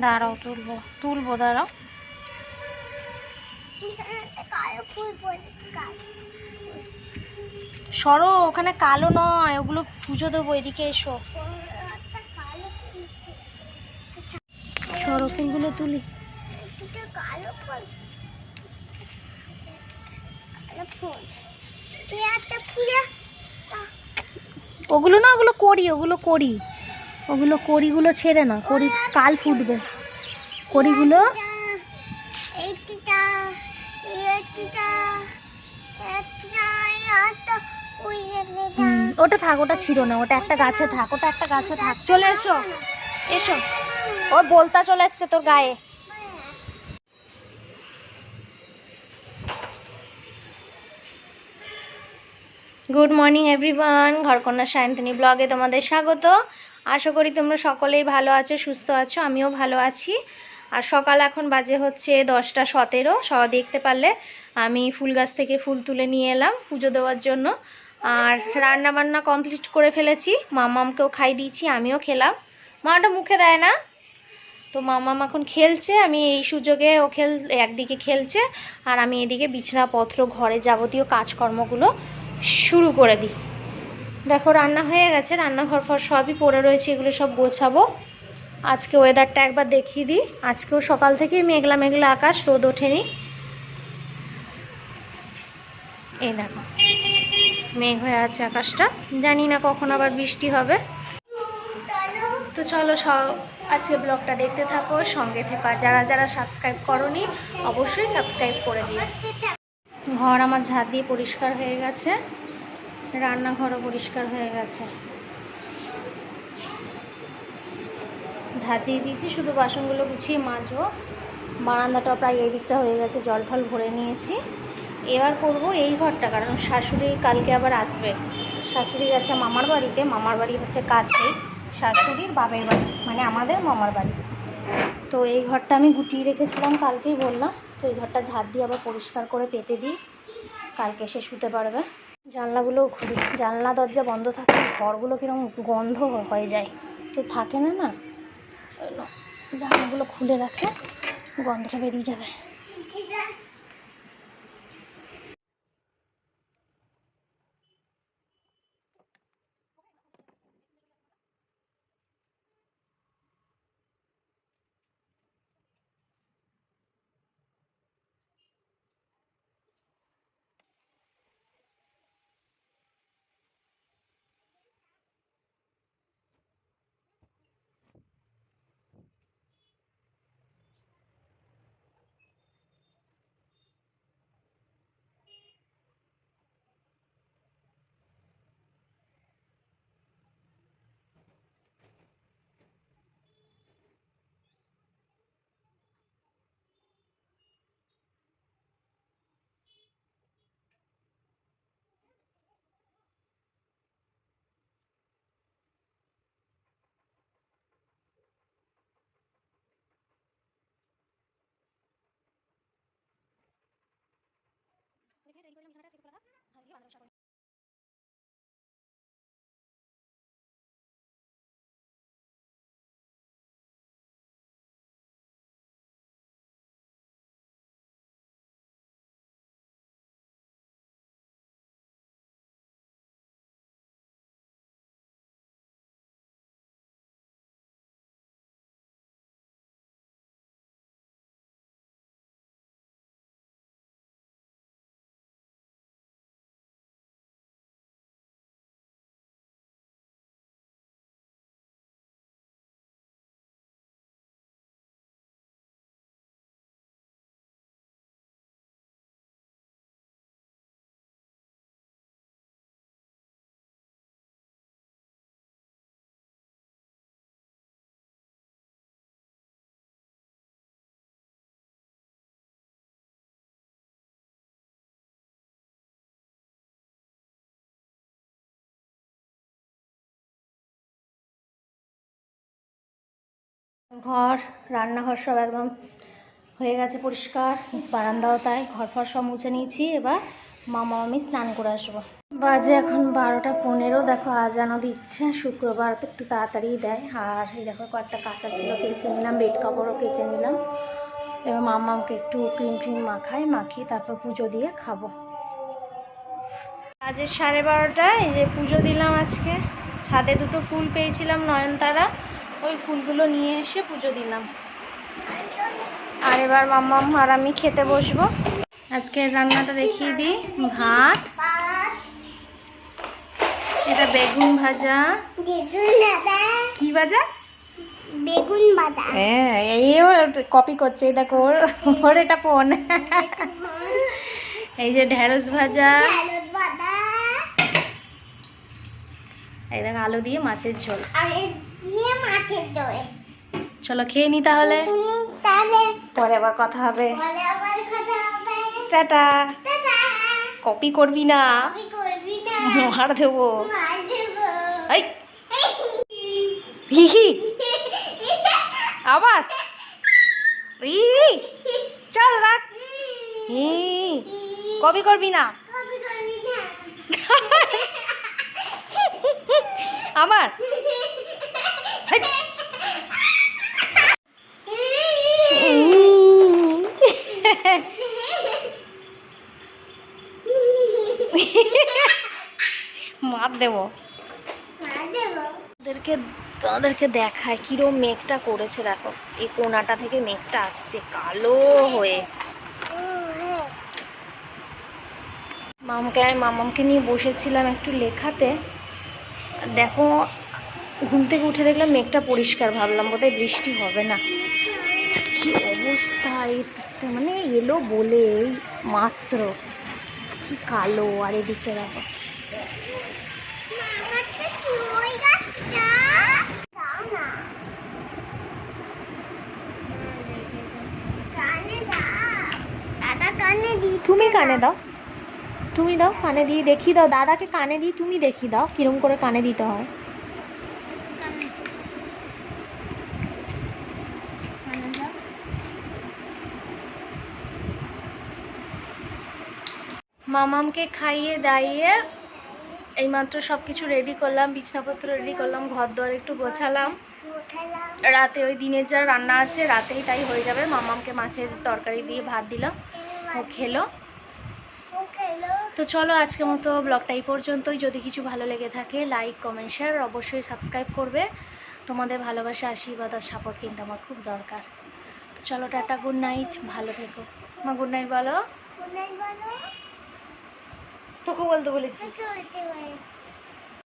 দাঁড়াও, তুলবো তুলবো, দাঁড়াও। সরো, ওখানে কালো নয়, ওগুলো পুজো দেবো, এদিকে এসো। সরো, ফুলগুলো তুলি। ফুলে ওগুলো না, ওগুলো করি ওগুলো করি। ওগুলো করিগুলো ছেড়ে না করি কাল ফুটবে। হুম, ওটা থাক ওটা ছিল না ওটা একটা গাছে থাক ওটা একটা গাছে থাক। চলে এসো এসো। ওর বলতা চলে এসছে তোর গায়ে। গুড মর্নিং এভরিওয়ান ঘরকন্যা সায়ন্তনী ব্লগে তোমাদের স্বাগত। আশা করি তোমরা সকলেই ভালো আছো, সুস্থ আছো, আমিও ভালো আছি। আর সকাল এখন বাজে হচ্ছে দশটা সতেরো স দেখতে পারলে আমি ফুল গাছ থেকে ফুল তুলে নিয়ে এলাম পুজো দেওয়ার জন্য। আর রান্না বান্না কমপ্লিট করে ফেলেছি, মামামকেও খাই দিয়েছি, আমিও খেলাম। মাটা মুখে দেয় না। তো মামাম এখন খেলছে, আমি এই সুযোগে ও খেল, একদিকে খেলছে, আর আমি এদিকে বিছানাপত্র, ঘরে যাবতীয় কাজকর্মগুলো শুরু করে দিই। দেখো, রান্না হয়ে গেছে, রান্নাঘর ফর সবই পড়ে রয়েছে, এগুলো সব গোছাবো। আজকে ওয়েদারটা একবার দেখিয়ে দিই। আজকেও সকাল থেকেই মেঘলা মেঘলা আকাশ, রোদ ওঠেনি। এই দেখো, মেঘ হয়ে আছে আকাশটা। জানি না কখন আবার বৃষ্টি হবে। তো চলো সব আজকে ব্লগটা দেখতে থাকো। সঙ্গে থেকো যারা যারা সাবস্ক্রাইব করনি, অবশ্যই সাবস্ক্রাইব করে দিও। ঘর আমার ঝাঁট দিয়ে পরিষ্কার হয়ে গেছে। রান্নাঘরও পরিষ্কার হয়ে গেছে। ঝাঁট দিয়ে দিয়েছি, শুধু বাসনগুলো গুছিয়ে মাজবো। বারান্দাটা প্রায় এই দিকটা হয়ে গেছে, জল ফল ভরে নিয়েছি। এবার করব এই ঘরটা, কারণ শাশুড়ি কালকে আবার আসবে। শাশুড়ি গেছে মামার বাড়িতে, মামার বাড়ি হচ্ছে কাছেই। শাশুড়ির বাপের বাড়ি মানে আমাদের মামার বাড়ি। তো এই ঘরটা আমি গুটিয়ে রেখেছিলাম কালকেই বললাম। তো এই ঘরটা ঝাঁট দিয়ে আবার পরিষ্কার করে পেতে দিই। কালকে সে শুতে পারবে। জানলাগুলোও খুলি জানলা দরজা বন্ধ থাকলে ঘরগুলো কীরকম গন্ধ হয়ে যায়। তো থাকে না না? জানলাগুলো খুলে রাখে গন্ধটা বেরিয়ে যাবে। ঘর, রান্নাঘর সব একদম হয়ে গেছে পরিষ্কার। বারান্দাও তাই ঘর ফর সব মুছে নিয়েছি। এবার মামা আমি স্নান করে আসব। বাজে এখন বারোটা পনেরো। দেখো আজানো দিচ্ছে। শুক্রবার তো একটু তাড়াতাড়ি দেয়। আর এই দেখো কয়েকটা কাঁচা ছিল কেচে নিলাম, বেড কাপড়ও কেচে নিলাম। এবার মামাকে একটু ক্রিম ট্রিম মাখাই, মাখিয়ে তারপর পুজো দিয়ে খাব। আজের সাড়ে বারোটায়, এই যে পুজো দিলাম আজকে। ছাদে দুটো ফুল পেয়েছিলাম নয়নতারা। ওই ফুলগুলো নিয়ে এসে পুজো দিলাম। আর এবার মাম্মাম আর আমি খেতে বসবো। আজকের রান্নাটা দেখিয়ে দিই। ভাত। এটা বেগুন ভাজা। কি ভাজা? বেগুন বাদা হ্যাঁ কপি করছে এই দেখো ওর ওর এটা ফোন এই যে ঢেঁড়স ভাজা। দেখো আলু দিয়ে মাছের ঝোল। চলো খেয়ে নি তাহলে। পরে আবার কথা হবে। টাটা। কপি করবি না। মার দেবো। আবার। চল রাখ। হি কপি কবি করবি না। আমার। মার দেবো। ওদেরকে তোমাদেরকে দেখায় কিরম মেঘটা করেছে, দেখো। এই কোনাটা থেকে মেঘটা আসছে, কালো হয়ে। মামকে মামামকে নিয়ে বসেছিলাম একটু লেখাতে। দেখো, ঘুম থেকে উঠে দেখলাম মেঘটা পরিষ্কার, ভাবলাম বোধহয় বৃষ্টি হবে না। কি অবস্থা এই দিকটা? মানে এলো বলে এই মাত্র। কি কালো, আর এই দিকটা দেখো। তুমি কানে দাও। তুমি দাও কানে দিয়ে দেখিয়ে দাও। দাদাকে কানে দিয়ে তুমি দেখিয়ে দাও কিরম করে কানে দিতে হয়। মামামকে খাইয়ে দাইয়ে এইমাত্র সব কিছু রেডি করলাম, বিছনাপত্র রেডি করলাম ঘর দর একটু গোছালাম। রাতে ওই দিনের যা রান্না আছে, রাতেই তাই হয়ে যাবে। মামামকে মাছের তরকারি দিয়ে ভাত দিলাম। ও খেলো। তো চলো আজকের মতো ব্লগটা এই পর্যন্তই। যদি কিছু ভালো লেগে থাকে লাইক কমেন্ট শেয়ার অবশ্যই সাবস্ক্রাইব করবে। তোমাদের ভালোবাসা আশীর্বাদ আর সাপোর্ট কিন্তু আমার খুব দরকার। তো চলো টাটা গুড নাইট ভালো থেকো। মা গুড নাইট বলো। কোনায় বলো। তোকে বলতে বলেছি। তোকে বলতে বলেছি।